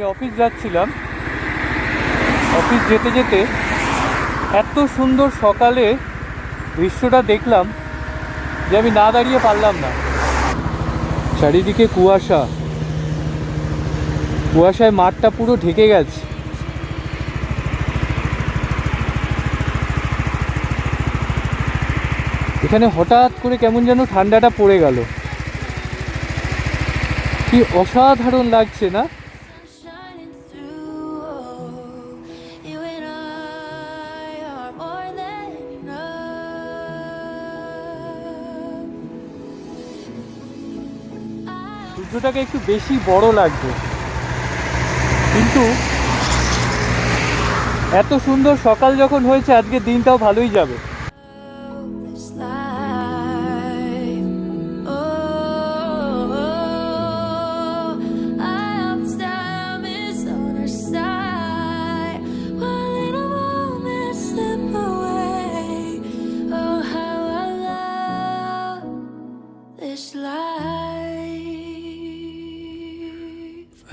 আমি অফিস যাচ্ছিলাম। অফিস যেতে যেতে এত সুন্দর সকালে দৃশ্যটা দেখলাম যে আমি না দাঁড়িয়ে পারলাম না। চারিদিকে কুয়াশা। কুয়াশায় মাঠটা পুরো ঢেকে গেছে। এখানে হঠাৎ করে কেমন যেন ঠান্ডাটা পড়ে গেল। কি অসাধারণ লাগছে না? বেশি বড় লাগবে। কিন্তু এত সুন্দর সকাল যখন হয়েছে আজকে দিনটাও ভালোই যাবে।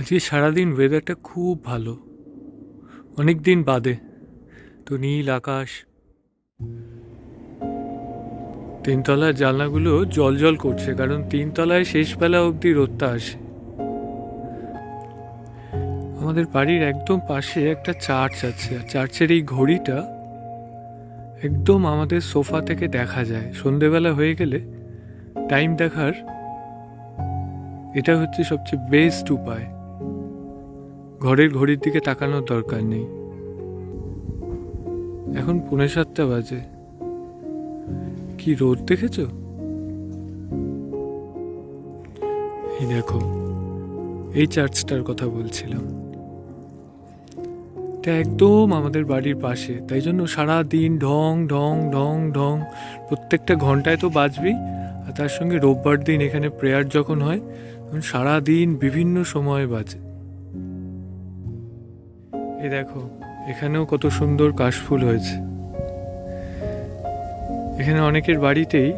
আজকে সারাদিন ওয়েদারটা খুব ভালো। অনেক দিন বাদে, তো নীল আকাশ। তিনতলার জানলাগুলো জল জল করছে, কারণ তিনতলায় শেষবেলা অবধি রোদটা আসে। আমাদের বাড়ির একদম পাশে একটা চার্চ আছে, আর চার্চের এই ঘড়িটা একদম আমাদের সোফা থেকে দেখা যায়। সন্ধেবেলা হয়ে গেলে টাইম দেখার এটা হচ্ছে সবচেয়ে বেস্ট উপায়। ঘরের ঘড়ির দিকে তাকানোর দরকার নেই। এখন পুনে সাতটা বাজে। কি রোদ দেখেছ? এই দেখো, এই চার্চটার কথা বলছিলাম। একদম আমাদের বাড়ির পাশে, তাই জন্য সারা দিন ঢং ঢং ঢং ঢং, প্রত্যেকটা ঘন্টায় তো বাজবেই, আর তার সঙ্গে রোববার দিন এখানে প্রেয়ার যখন হয়, তখন সারা দিন বিভিন্ন সময় বাজে। এই দেখো, এখানেও কত সুন্দর কাশফুল হয়েছে। এখানে অনেকের বাড়িতেই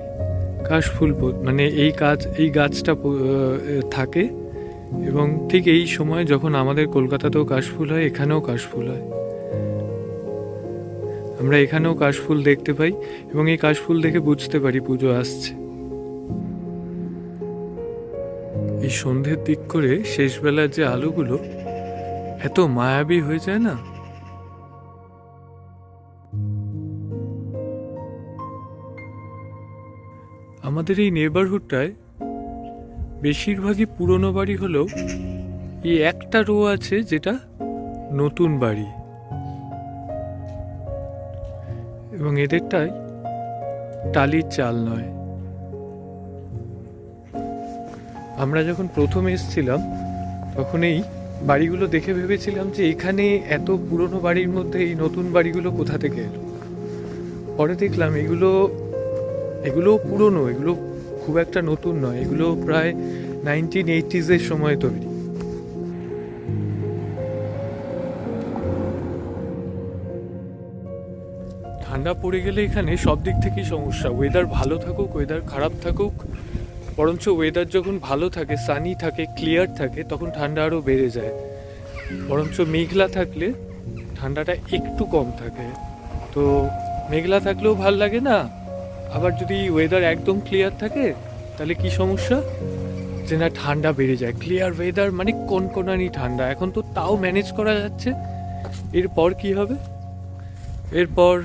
কাশফুল মানে এই কাজ, এই গাছটা থাকে এবং ঠিক এই সময় যখন আমাদের কলকাতাতেও কাশফুল হয়, এখানেও কাশফুল হয়। আমরা এখানেও কাশফুল দেখতে পাই এবং এই কাশফুল দেখে বুঝতে পারি পুজো আসছে। এই সন্ধ্যের দিক করে শেষবেলার যে আলোগুলো এত মায়াবী হয়ে যায় না? আমাদের এই নেবারহুডটায় বেশিরভাগই পুরনো বাড়ি হলেও এই একটা রো আছে যেটা নতুন বাড়ি। এবং এদেরটাই টালির চাল নয়। আমরা যখন প্রথম এসেছিলাম, তখন এই বাড়িগুলো দেখে ভেবেছিলাম যে এখানে এত পুরনো বাড়ির মধ্যে এই নতুন বাড়িগুলো কোথা থেকে এলো। পরে দেখলাম এগুলো এগুলো পুরনো, এগুলো খুব একটা নতুন নয়, এগুলো প্রায় নাইনটিন এইটিজের সময় তৈরি। ঠান্ডা পড়ে গেলে এখানে সব দিক থেকেই সমস্যা। ওয়েদার ভালো থাকুক ওয়েদার খারাপ থাকুক বরঞ্চ ওয়েদার যখন ভালো থাকে সানি থাকে ক্লিয়ার থাকে, তখন ঠান্ডা আরও বেড়ে যায়। বরঞ্চ মেঘলা থাকলে ঠান্ডাটা একটু কম থাকে। তো মেঘলা থাকলেও ভালো লাগে না? আবার যদি ওয়েদার একদম ক্লিয়ার থাকে, তাহলে কি সমস্যা? যে না, ঠান্ডা বেড়ে যায়। ক্লিয়ার ওয়েদার মানে কোন কনকনানি ঠান্ডা। এখন তো তাও ম্যানেজ করা যাচ্ছে। এরপর কি হবে? এরপর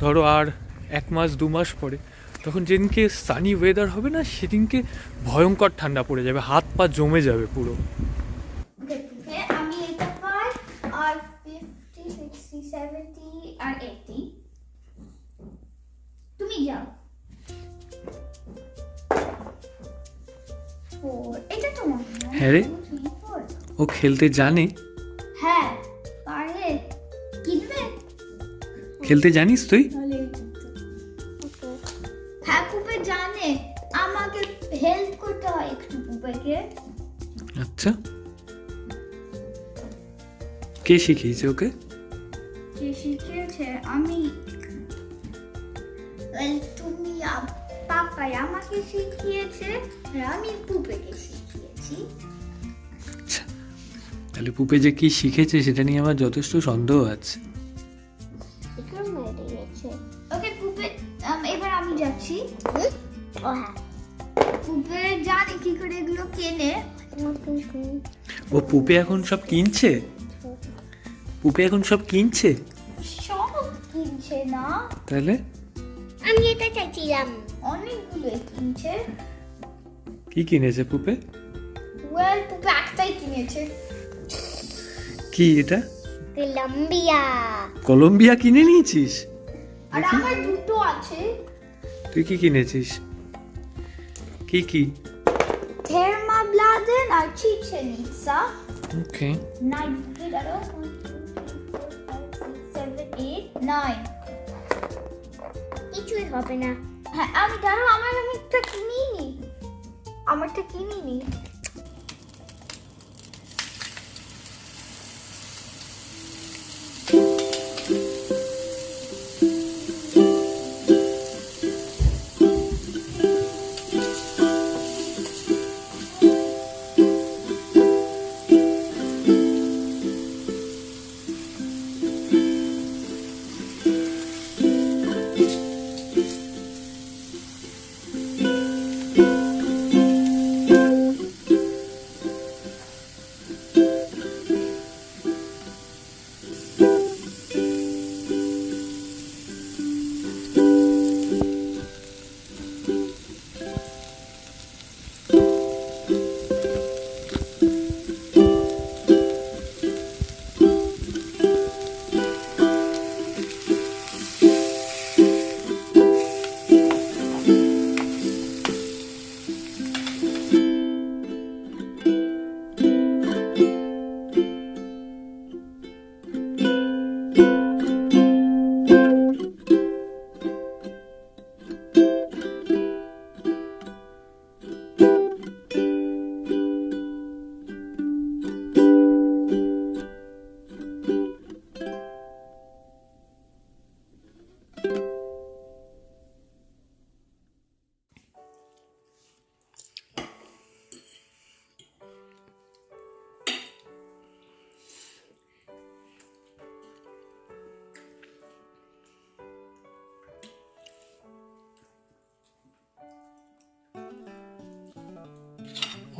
ধরো আর এক মাস, দু মাস পরে তখন যেদিনকে সানি ওয়েদার হবে না সেদিনকে ভয়ঙ্কর ঠান্ডা পড়ে যাবে হাত পা জমে যাবে পুরো। হ্যাঁ রে। ও খেলতে জানে? খেলতে জানিস তুই? আচ্ছা। কে শিখিয়েছে ওকে? যে শিখিয়েছে? আমি। তুমি পাপাই আমাকে শিখিয়েছে আর আমি পুপেকে শিখিয়েছি। আচ্ছা। তাহলে পুপে যে কি শিখেছে সেটা নিয়ে আমার যথেষ্ট সন্দেহ আছে। ওকে পুপে এবার আমি যাচ্ছি। ও হ্যাঁ। পুপে জানে কি করে এগুলো কেনে। ও পুপে এখন সব কিনছে? পুপে এখন সব কিনছে? সব কিনছে না। তাহলে? আমি এটা চাইছিলাম। অনেকগুলো কিনছে। কি কিনেছে পুপে? ওয়েল পুপে একটাই কিনেছে। কি এটা? কলম্বিয়া কলম্বিয়া কিনে নিয়েছিস? আর আমার দুটো আছে। তুই কি কিনেছিস? কি কি? থেরমা ব্লাদেন আর চিচেনিটসা ওকে নাইন wait, আরও one, two, three, four, five, six, seven, eight, nine. কিছুই হবে না হ্যাঁ আমি দাঁড়াও আমার আমি একটা কিনিনি। আমারটা কিনিনি।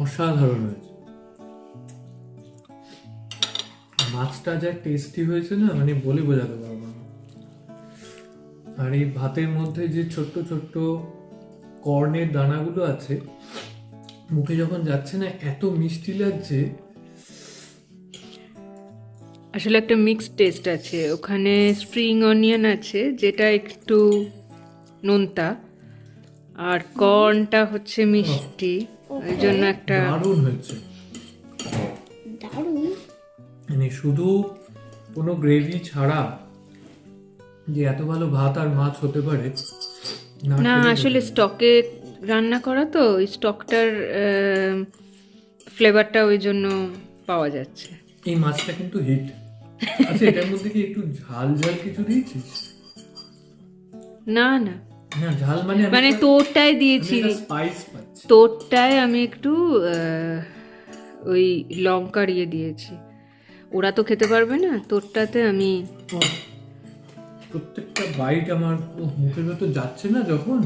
অসাধারণ হয়েছে। মাছটা যা টেস্টি হয়েছে না মানে বলে বোঝাতে পারব না। আর এই ভাতের মধ্যে যে ছোট্ট ছোট্ট কর্নের দানাগুলো আছে, মুখে যখন যাচ্ছে না, এত মিষ্টি লাগছে। আসলে একটা মিক্সড টেস্ট আছে। ওখানে স্প্রিং অনিয়ন আছে, যেটা একটু নোনতা। আর কর্নটা হচ্ছে মিষ্টি। ওই জন্য একটা দারুণ হয়েছে। দারুণ। মানে শুধু কোনো গ্রেভি ছাড়া যে এত ভালো ভাত আর মাছ হতে পারে না আসলে স্টকে রান্না করা তো ওই স্টকটার ফ্লেভারটা ওই জন্য পাওয়া যাচ্ছে। এই মাছটা কিন্তু হিট আচ্ছা এটার মধ্যে কি একটু ঝাল ঝাল কিছু দিয়েছিস? না না। মানে মানে তোরটায় দিয়েছি। তোরটায় আমি একটু ওই লঙ্কার ইয়ে দিয়েছি। ওরা তো খেতে পারবে না তোরটাতে আমি প্রত্যেকটা বাইট আমার মুখের ভেতর যাচ্ছে না যখন?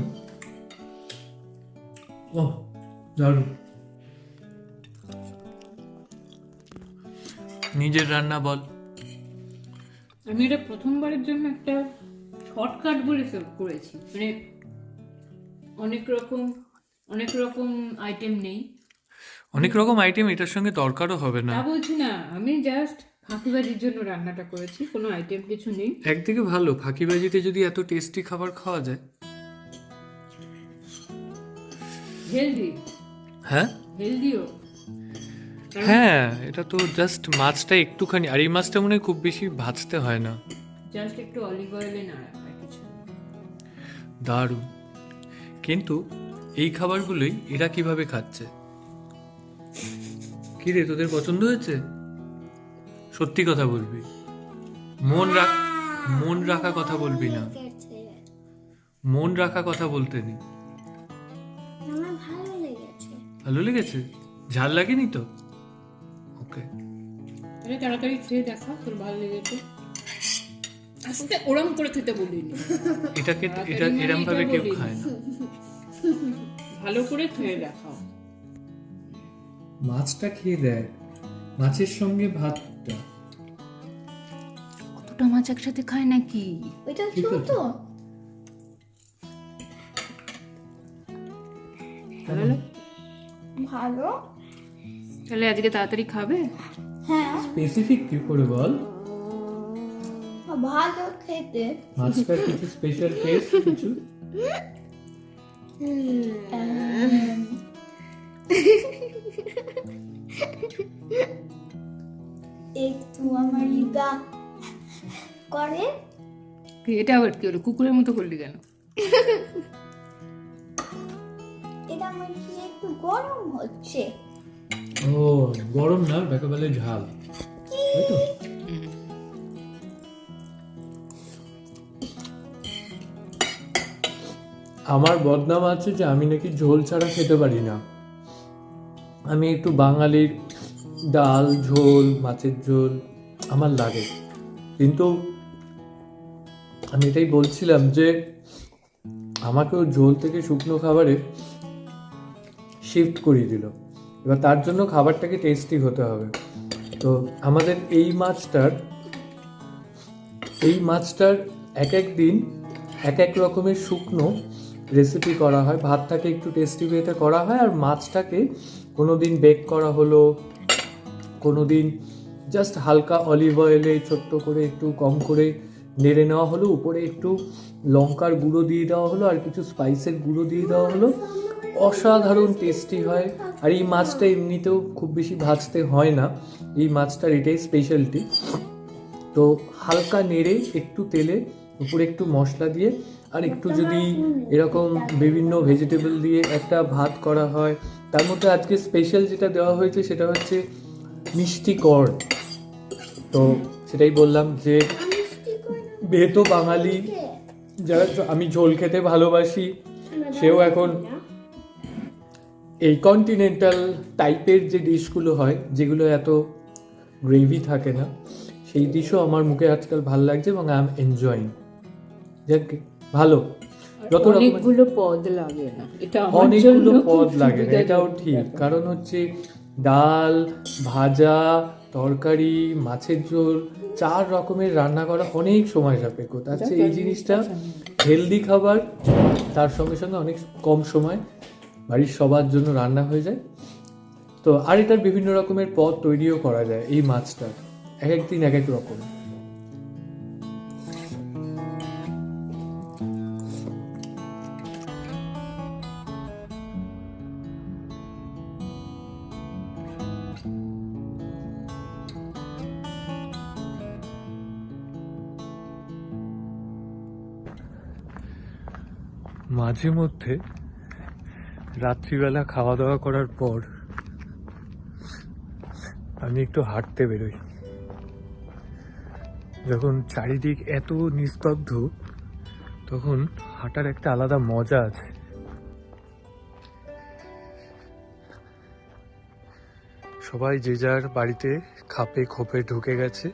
ও দারুণ। নিজের রান্না বল। আমি এটা প্রথমবারের জন্য একটা শর্টকাট বলে সেভ করেছি। মানে অনেক রকম অনেক রকম আইটেম নেই। অনেক রকম আইটেম এটার সঙ্গে দরকারও হবে না। তা বলছি না আমি জাস্ট ফাঁকিবাজির জন্য রান্নাটা করেছি কোনো আইটেম কিছু নেই। একদিকে ভালো ফাঁকিবাজিতে যদি এত টেস্টি খাবার খাওয়া যায়। হেলদি হ্যাঁ? হেলদিও হ্যাঁ এটা তো জাস্ট মাছটা একটুখানি আর এই মাছটা মনে হয় খুব বেশি ভাজতে হয় না। জাস্ট একটু অলিভ অয়েলে নাড়া। দারুণ। কিন্তু এই খাবারগুলোই এরা কীভাবে খাচ্ছে? কি রে তোদের পছন্দ হয়েছে? সত্যি কথা বলবি। মন রাখ মন রাখা কথা বলবি না। মন রাখা কথা বলতে নেই। ভালো লেগেছে। ভালো লেগেছে? ঝাল লাগেনি তো? ওকে। তাহলে তাড়াতাড়ি খেয়ে দেখা তোর ভালো লেগেছে। আস্তে ওরম করে খেতে বলিনি এটাকে এটা এরম ভাবে কেউ খায় না। ভালো করে খেয়ে দেখাও মাছটা খেয়ে দেয় মাছের সঙ্গে ভাতটা। কতটা মাছ একসাথে খায় নাকি? ওইটা ঠিক ছোট। ভালো ভালো। তাহলে আজকে তাড়াতাড়ি খাবে? হ্যাঁ। স্পেসিফিক কি করে বল? ভালো খেতে। মাছটার কিছু স্পেশাল টেস্ট কিছু? একটু আমার ইগা করে। এটা আবার কি হলো? কুকুরের মতো করলি কেন? এটা আমার একটু গরম হচ্ছে? ও গরম না বেকাবেলে ঝাল। তাই তো? আমার বদনাম আছে যে আমি নাকি ঝোল ছাড়া খেতে পারি না। আমি একটু বাঙালির ডাল, ঝোল, মাছের ঝোল আমার লাগে। কিন্তু আমি এটাই বলছিলাম যে আমাকেও ঝোল থেকে শুকনো খাবারে শিফট করিয়ে দিল। এবার তার জন্য খাবারটাকে টেস্টি হতে হবে। তো আমাদের এই মাছটার এই মাছটার এক এক দিন এক এক রকমের শুকনো রেসিপি করা হয়। ভাতটাকে একটু টেস্টি ওয়েতে করা হয় আর মাছটাকে কোনো দিন বেক করা হলো কোনো দিন জাস্ট হালকা অলিভ অয়েলে ছোট্ট করে একটু কম করে নেড়ে নেওয়া হলো। উপরে একটু লঙ্কার গুঁড়ো দিয়ে দেওয়া হলো আর কিছু স্পাইসের গুঁড়ো দিয়ে দেওয়া হলো। অসাধারণ টেস্টি হয় আর এই মাছটা এমনিতেও খুব বেশি ভাজতে হয় না। এই মাছটার এটাই স্পেশালিটি তো হালকা নেড়ে একটু তেলে, উপরে একটু মশলা দিয়ে আর একটু যদি এরকম বিভিন্ন ভেজিটেবল দিয়ে একটা ভাত করা হয় তার মধ্যে আজকে স্পেশাল যেটা দেওয়া হয়েছে সেটা হচ্ছে মিষ্টি কর তো সেটাই বললাম যে বেতো বাঙালি যারা আমি ঝোল খেতে ভালোবাসি সেও এখন এই কন্টিনেন্টাল টাইপের যে ডিশগুলো হয় যেগুলো এত গ্রেভি থাকে না সেই ডিশও আমার মুখে আজকাল ভালো লাগছে এবং আই এম এনজয়িং যাক ভালো। যত অনেকগুলো পদ লাগে না। এটা অনেকগুলো পদ লাগে না এটাও ঠিক। কারণ হচ্ছে ডাল ভাজা তরকারি মাছের ঝোল চার রকমের রান্না করা অনেক সময় সাপেক্ষ। তার এই জিনিসটা হেলদি খাবার তার সঙ্গে সঙ্গে অনেক কম সময় বাড়ির সবার জন্য রান্না হয়ে যায়। তো আর এটার বিভিন্ন রকমের পদ তৈরিও করা যায় এই মাছটা এক এক দিন এক এক রকম। মাঝে মধ্যে রাত্রিবেলা খাওয়া দাওয়া করার পর আমি একটু হাঁটতে বেরোই। যখন চারিদিক এত নিস্তব্ধ, তখন হাঁটার একটা আলাদা মজা আছে। সবাই যে যার বাড়িতে খাপে খোপে ঢুকে গেছে।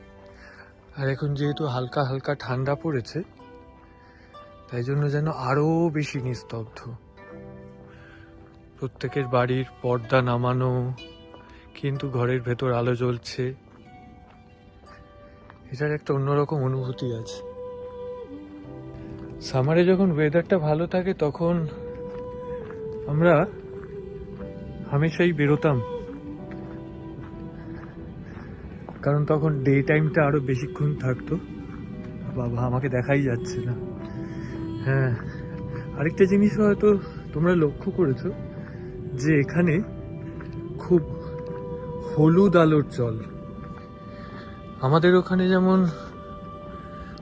আর এখন যেহেতু হালকা হালকা ঠান্ডা পড়েছে তাই জন্য যেন আরও বেশি নিস্তব্ধ। প্রত্যেকের বাড়ির পর্দা নামানো, কিন্তু ঘরের ভেতর আলো জ্বলছে। এটার একটা অন্যরকম অনুভূতি আছে। সামারে যখন ওয়েদারটা ভালো থাকে, তখন আমরা হামেশাই বেরোতাম। কারণ তখন ডে টাইমটা আরও বেশিক্ষণ থাকতো। বাবা, আমাকে দেখাই যাচ্ছে না। হ্যাঁ। আরেকটা জিনিস হয়তো তোমরা লক্ষ্য করেছ, যে এখানে খুব হলুদ আলোর জল। আমাদের ওখানে যেমন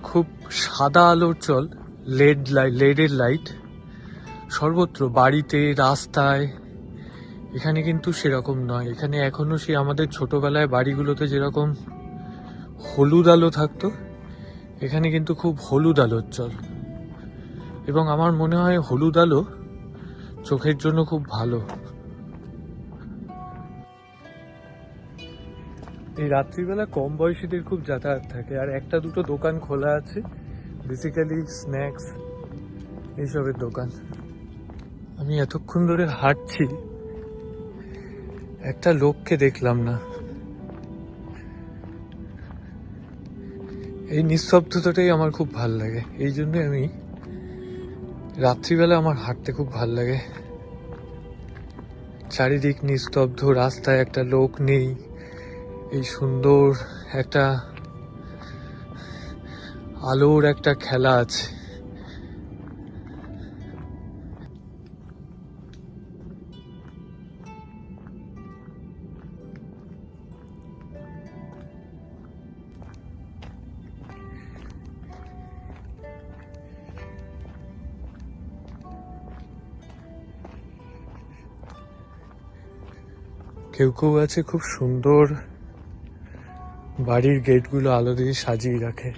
খুব সাদা আলোর জল, লেড লাইট লেডের লাইট, সর্বত্র বাড়িতে, রাস্তায়, এখানে কিন্তু সেরকম নয়। এখানে এখনও সেই আমাদের ছোটবেলায় বাড়িগুলোতে যেরকম হলুদ আলো থাকতো, এখানে কিন্তু খুব হলুদ আলোর জল। এবং আমার মনে হয় হলুদ আলো চোখের জন্য খুব ভালো। এই রাত্রিবেলা কম বয়সীদের খুব যাতায়াত থাকে, আর একটা দুটো দোকান খোলা আছে বেসিক্যালি স্ন্যাক্স এইসবের দোকান। আমি এতক্ষণ ধরে হাঁটছি, একটা লোককে দেখলাম না। এই নিঃশব্দতাটাই আমার খুব ভালো লাগে, এই জন্য আমি রাত্রিবেলা আমার হাঁটতে খুব ভালো লাগে। চারিদিক নিস্তব্ধ, রাস্তায় একটা লোক নেই। এই সুন্দর একটা আলোর একটা খেলা আছে। কেউ কেউ আছে খুব সুন্দর বাড়ির গেটগুলো আলো দিয়ে সাজিয়ে রাখে।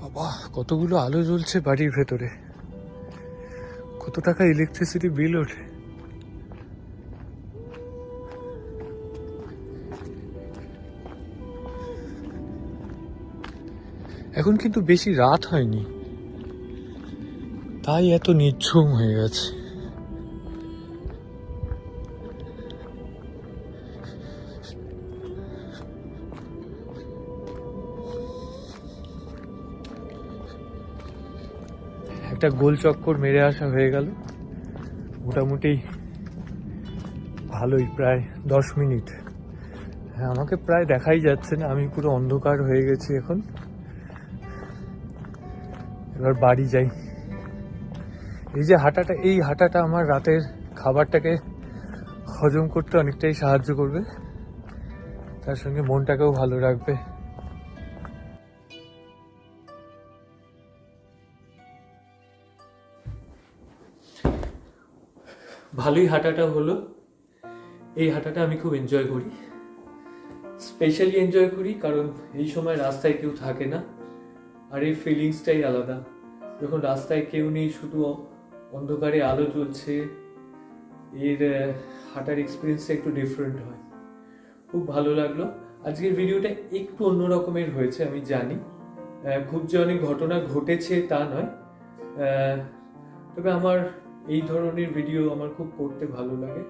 বাবা, কতগুলো আলো জ্বলছে বাড়ির ভেতরে। কত টাকা ইলেকট্রিসিটি বিল ওঠে। এখন কিন্তু বেশি রাত হয়নি। তাই এত নিঝুম হয়ে গেছে। একটা গোল চক্কর মেরে আসা হয়ে গেল। মোটামুটি ভালোই, প্রায় দশ মিনিট। হ্যাঁ আমাকে প্রায় দেখাই যাচ্ছে না, আমি পুরো অন্ধকার হয়ে গেছি এখন। এবার বাড়ি যাই। এই যে হাঁটাটা, এই হাঁটাটা আমার রাতের খাবারটাকে হজম করতে অনেকটাই সাহায্য করবে। তার সঙ্গে মনটাকেও ভালো রাখবে। ভালোই হাঁটাটা হলো। এই হাঁটাটা আমি খুব এনজয় করি। স্পেশালি এনজয় করি কারণ এই সময় রাস্তায় কেউ থাকে না আর এই ফিলিংসটাই আলাদা। যখন রাস্তায় কেউ নেই, শুধু অন্ধকারে আলো জ্বলছে, এর হাঁটার এক্সপিরিয়েন্সটা একটু ডিফারেন্ট হয়। খুব ভালো লাগল। আজকের ভিডিওটা একটু অন্য রকমের হয়েছে, আমি জানি। খুব যে অনেক ঘটনা ঘটেছে তা নয়। তবে আমার এই ধরনের ভিডিও আমার খুব করতে ভালো লাগে।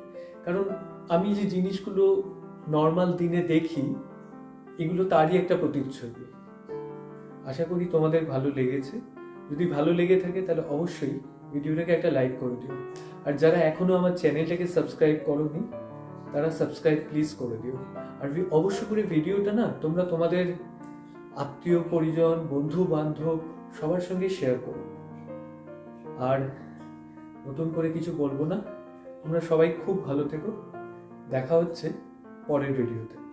কারণ আমি যে জিনিসগুলো নর্মাল দিনে দেখি, এগুলো তারই একটা প্রতিচ্ছবি। আশা করি তোমাদের ভালো লেগেছে। যদি ভালো লেগে থাকে তাহলে অবশ্যই ভিডিওটাকে একটা লাইক করে দিও। আর যারা এখনও আমার চ্যানেলটাকে সাবস্ক্রাইব করোনি, তারা সাবস্ক্রাইব প্লিজ করে দিও। আর অবশ্য করে ভিডিওটা না তোমরা তোমাদের আত্মীয়, পরিজন বন্ধু বান্ধব সবার সঙ্গে শেয়ার করো। আর নতুন করে কিছু বলব না। তোমরা সবাই খুব ভালো থেকো। দেখা হচ্ছে পরের ভিডিওতে